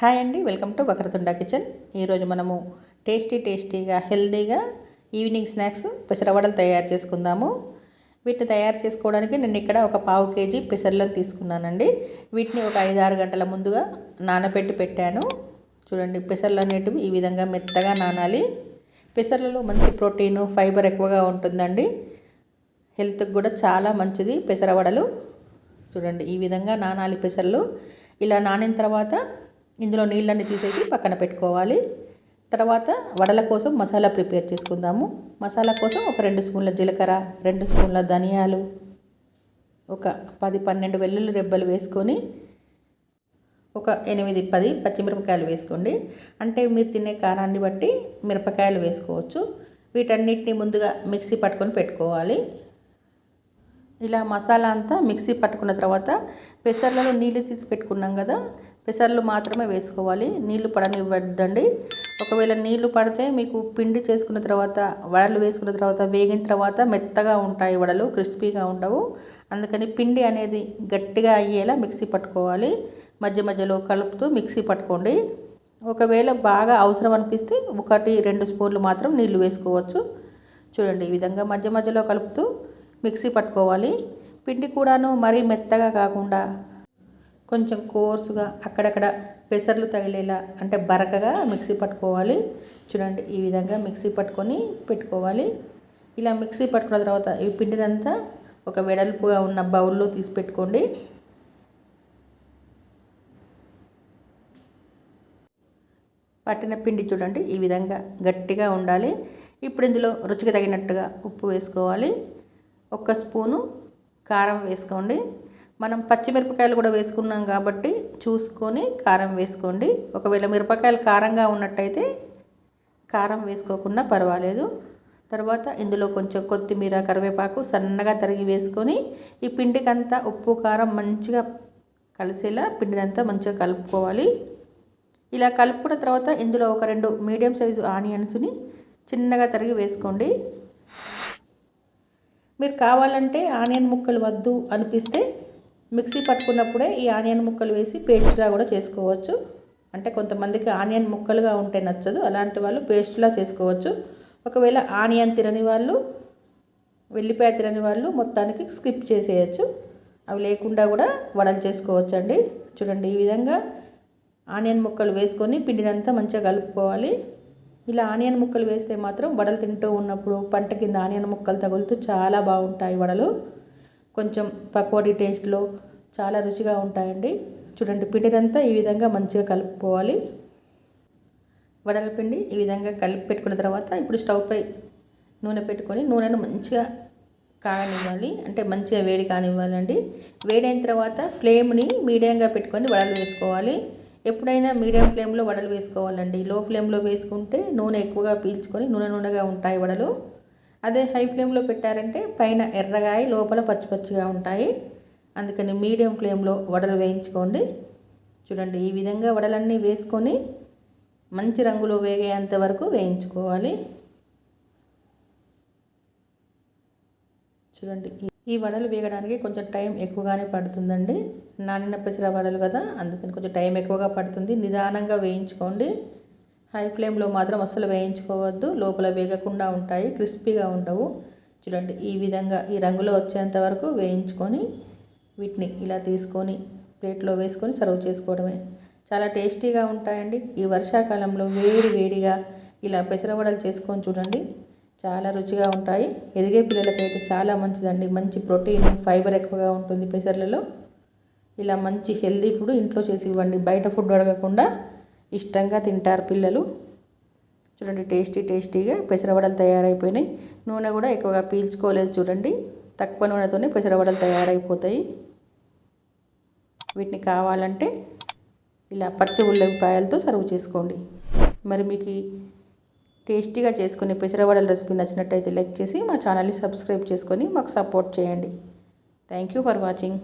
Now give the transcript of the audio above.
Hi అండి welcome to Vakratunda kitchen. ఈరోజు మనము టేస్టీ టేస్టీగా హెల్తీగా ఈవినింగ్ స్నాక్స్ పెసరవడలు తయారు చేసుకుందాము. వీటిని తయారు చేసుకోవడానికి నేను ఇక్కడ ఒక పావు కేజీ పెసర్లను తీసుకున్నానండి. వీటిని ఒక ఐదు ఆరు గంటల ముందుగా నానబెట్టి పెట్టాను. చూడండి పెసర్లు అనేటివి ఈ విధంగా మెత్తగా నానాలి. పెసర్లలో మంచి ప్రోటీన్ ఫైబర్ ఎక్కువగా ఉంటుందండి. హెల్త్కి కూడా చాలా మంచిది పెసరవడలు చూడండి ఈ విధంగా నానాలి పెసర్లు. ఇలా నానిన తర్వాత ఇందులో నీళ్ళని తీసేసి పక్కన పెట్టుకోవాలి. తర్వాత వడల కోసం మసాలా ప్రిపేర్ చేసుకుందాము. మసాలా కోసం ఒక రెండు స్పూన్ల జీలకర్ర రెండు స్పూన్ల ధనియాలు ఒక పది పన్నెండు వెల్లుల్లి రెబ్బలు వేసుకొని ఒక ఎనిమిది పది పచ్చిమిరపకాయలు వేసుకోండి. అంటే మీరు తినే కారాన్ని బట్టి మిరపకాయలు వేసుకోవచ్చు. వీటన్నిటిని ముందుగా మిక్సీ పట్టుకొని పెట్టుకోవాలి. ఇలా మసాలా అంతా మిక్సీ పట్టుకున్న తర్వాత పెసర్లలో నీళ్ళు తీసి పెట్టుకున్నాం కదా పెసర్లు మాత్రమే వేసుకోవాలి. నీళ్ళు పడనివ్వద్దండి. ఒకవేళ నీళ్ళు పడితే మీకు పిండి చేసుకున్న తర్వాత వడలు వేసుకున్న తర్వాత వేగిన తర్వాత మెత్తగా ఉంటాయి వడలు క్రిస్పీగా ఉండవు. అందుకని పిండి అనేది గట్టిగా అయ్యేలా మిక్సీ పట్టుకోవాలి. మధ్య మధ్యలో కలుపుతూ మిక్సీ పట్టుకోండి. ఒకవేళ బాగా అవసరం అనిపిస్తే ఒకటి రెండు స్పూన్లు మాత్రం నీళ్ళు వేసుకోవచ్చు. చూడండి ఈ విధంగా మధ్య మధ్యలో కలుపుతూ మిక్సీ పట్టుకోవాలి. పిండి కూడాను మరీ మెత్తగా కాకుండా కొంచెం కోర్సుగా అక్కడక్కడ పెసర్లు తగిలేలా అంటే బరకగా మిక్సీ పట్టుకోవాలి. చూడండి ఈ విధంగా మిక్సీ పట్టుకొని పెట్టుకోవాలి. ఇలా మిక్సీ పట్టుకున్న తర్వాత ఈ పిండినంతా ఒక వెడల్పుగా ఉన్న బౌల్లో తీసి పెట్టుకోండి. పట్టిన పిండి చూడండి ఈ విధంగా గట్టిగా ఉండాలి. ఇప్పుడు ఇందులో రుచికి తగినట్టుగా ఉప్పు వేసుకోవాలి. ఒక స్పూను కారం వేసుకోండి. మనం పచ్చిమిరపకాయలు కూడా వేసుకున్నాం కాబట్టి చూసుకొని కారం వేసుకోండి. ఒకవేళ మిరపకాయలు కారంగా ఉన్నట్టయితే కారం వేసుకోకుండా పర్వాలేదు. తర్వాత ఇందులో కొంచెం కొత్తిమీర కరివేపాకు సన్నగా తరిగి వేసుకొని ఈ పిండికంతా ఉప్పు కారం మంచిగా కలిసేలా పిండినంతా మంచిగా కలుపుకోవాలి. ఇలా కలుపుకున్న తర్వాత ఇందులో ఒక రెండు మీడియం సైజు ఆనియన్స్ని చిన్నగా తరిగి వేసుకోండి. మీరు కావాలంటే ఆనియన్ ముక్కలు వద్దు అనిపిస్తే మిక్సీ పట్టుకున్నప్పుడే ఈ ఆనియన్ ముక్కలు వేసి పేస్ట్లా కూడా చేసుకోవచ్చు. అంటే కొంతమందికి ఆనియన్ ముక్కలుగా ఉంటే నచ్చదు అలాంటి వాళ్ళు పేస్ట్లా చేసుకోవచ్చు. ఒకవేళ ఆనియన్ తినని వాళ్ళు వెల్లిపాయ తినని వాళ్ళు మొత్తానికి స్కిప్ చేసేయచ్చు. అవి లేకుండా కూడా వడలు చేసుకోవచ్చు అండి చూడండి ఈ విధంగా ఆనియన్ ముక్కలు వేసుకొని పిండినంతా మంచిగా కలుపుకోవాలి. ఇలా ఆనియన్ ముక్కలు వేస్తే మాత్రం వడలు తింటూ ఉన్నప్పుడు పంట కింద ఆనియన్ ముక్కలు తగులుతూ చాలా బాగుంటాయి వడలు. కొంచెం పకోడీ టేస్ట్లో చాలా రుచిగా ఉంటాయండి. చూడండి పిండినంతా ఈ విధంగా మంచిగా కలుపుకోవాలి. వడల పిండి ఈ విధంగా కలిపి పెట్టుకున్న తర్వాత ఇప్పుడు స్టవ్పై నూనె పెట్టుకొని నూనెను మంచిగా కానివ్వాలి అంటే మంచిగా వేడి కానివ్వాలండి. వేడైన తర్వాత ఫ్లేమ్ని మీడియంగా పెట్టుకొని వడలు వేసుకోవాలి. ఎప్పుడైనా మీడియం ఫ్లేమ్లో వడలు వేసుకోవాలండి. లో ఫ్లేమ్లో వేసుకుంటే నూనె ఎక్కువగా పీల్చుకొని నూనె నూనెగా ఉంటాయి వడలు. అదే హై ఫ్లేమ్లో పెట్టారంటే పైన ఎర్రగాయి లోపల పచ్చి పచ్చిగా ఉంటాయి. అందుకని మీడియం ఫ్లేమ్లో వడలు వేయించుకోండి. చూడండి ఈ విధంగా వడలన్నీ వేసుకొని మంచి రంగులో వేగేంత వరకు వేయించుకోవాలి. చూడండి ఈ వడలు వేగడానికి కొంచెం టైం ఎక్కువగానే పడుతుందండి. నానిన పెసర వడలు కదా అందుకని కొంచెం టైం ఎక్కువగా పడుతుంది. నిదానంగా వేయించుకోండి. హై ఫ్లేమ్లో మాత్రం అస్సలు వేయించుకోవద్దు. లోపల వేగకుండా ఉంటాయి క్రిస్పీగా ఉండవు. చూడండి ఈ విధంగా ఈ రంగులో వచ్చేంత వరకు వేయించుకొని వీటిని ఇలా తీసుకొని ప్లేట్లో వేసుకొని సర్వ్ చేసుకోవడమే. చాలా టేస్టీగా ఉంటాయండి. ఈ వర్షాకాలంలో వేడి వేడిగా ఇలా పెసరవడలు చేసుకొని చూడండి చాలా రుచిగా ఉంటాయి. ఎదిగే పిల్లలకైతే చాలా మంచిదండి. మంచి ప్రోటీన్ ఫైబర్ ఎక్కువగా ఉంటుంది పెసర్లలో. ఇలా మంచి హెల్దీ ఫుడ్ ఇంట్లో చేసి ఇవ్వండి. బయట ఫుడ్ అడగకుండా ఇష్టంగా తింటారు పిల్లలు. చూడండి టేస్టీ టేస్టీగా పెసరవడలు తయారైపోయినాయి. నూనె కూడా ఎక్కువగా పీల్చుకోలేదు చూడండి. తక్కువ నూనెతోనే పెసరవడలు తయారైపోతాయి. వీటిని కావాలంటే ఇలా పచ్చి ఉల్లిపాయలతో సర్వ్ చేసుకోండి. మరి మీకు టేస్టీగా చేసుకునే పెసరవడల రెసిపీ నచ్చినట్టయితే లైక్ చేసి మా ఛానల్ని సబ్స్క్రైబ్ చేసుకొని మాకు సపోర్ట్ చేయండి. Thank you for watching.